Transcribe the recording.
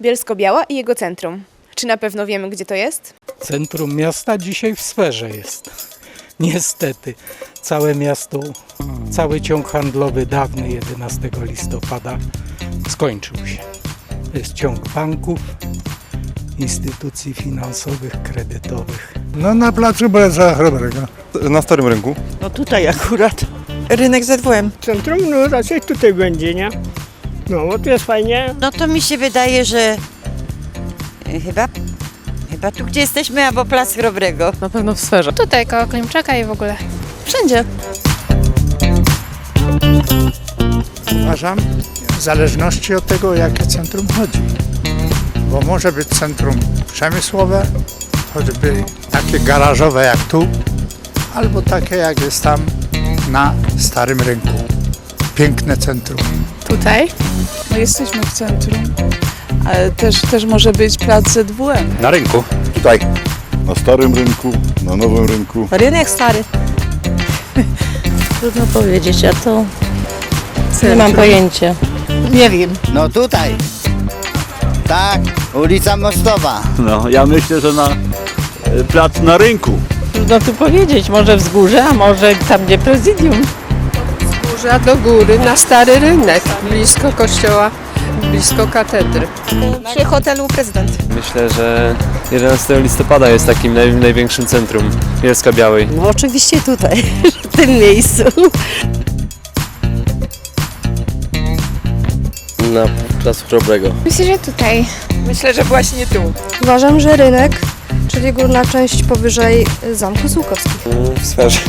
Bielsko-Biała i jego centrum. Czy na pewno wiemy, gdzie to jest? Centrum miasta dzisiaj w sferze jest. Niestety, całe miasto, cały ciąg handlowy dawny 11 listopada skończył się. To jest ciąg banków, instytucji finansowych, kredytowych. No na placu Boleslawa Chrobrego. Na Starym Rynku. No tutaj akurat. Rynek ZWM. Centrum, no raczej tutaj będzie, nie? No, bo tu jest fajnie. No to mi się wydaje, że y, chyba, chyba tu gdzie jesteśmy, albo Plac Chrobrego. Na pewno w sferze. Tutaj koło Klimczaka i w ogóle. Wszędzie. Uważam, w zależności od tego, o jakie centrum chodzi. Bo może być centrum przemysłowe, choćby takie garażowe jak tu, albo takie jak jest tam na Starym Rynku. Piękne centrum. Tutaj. Jesteśmy w centrum, ale też, też może być plac ZWM. Na rynku. Tutaj, na Starym Rynku, na Nowym Rynku. Rynek Stary. Trudno powiedzieć, a to nie mam pojęcia. Nie wiem. No tutaj. Tak, ulica Mostowa. No, ja myślę, że na e, plac na rynku. Trudno tu powiedzieć, może wzgórze, a może tam gdzie prezydium. Górza do góry, na stary rynek, blisko kościoła, blisko katedry. Przy hotelu prezydent. Myślę, że 11 listopada jest takim naj, największym centrum Bielska Białej. No oczywiście tutaj, w tym miejscu. Na placu Chrobrego. Myślę, że tutaj. Myślę, że właśnie tu. Uważam, że rynek, czyli górna część powyżej Zamku Sułkowskich. W sferze.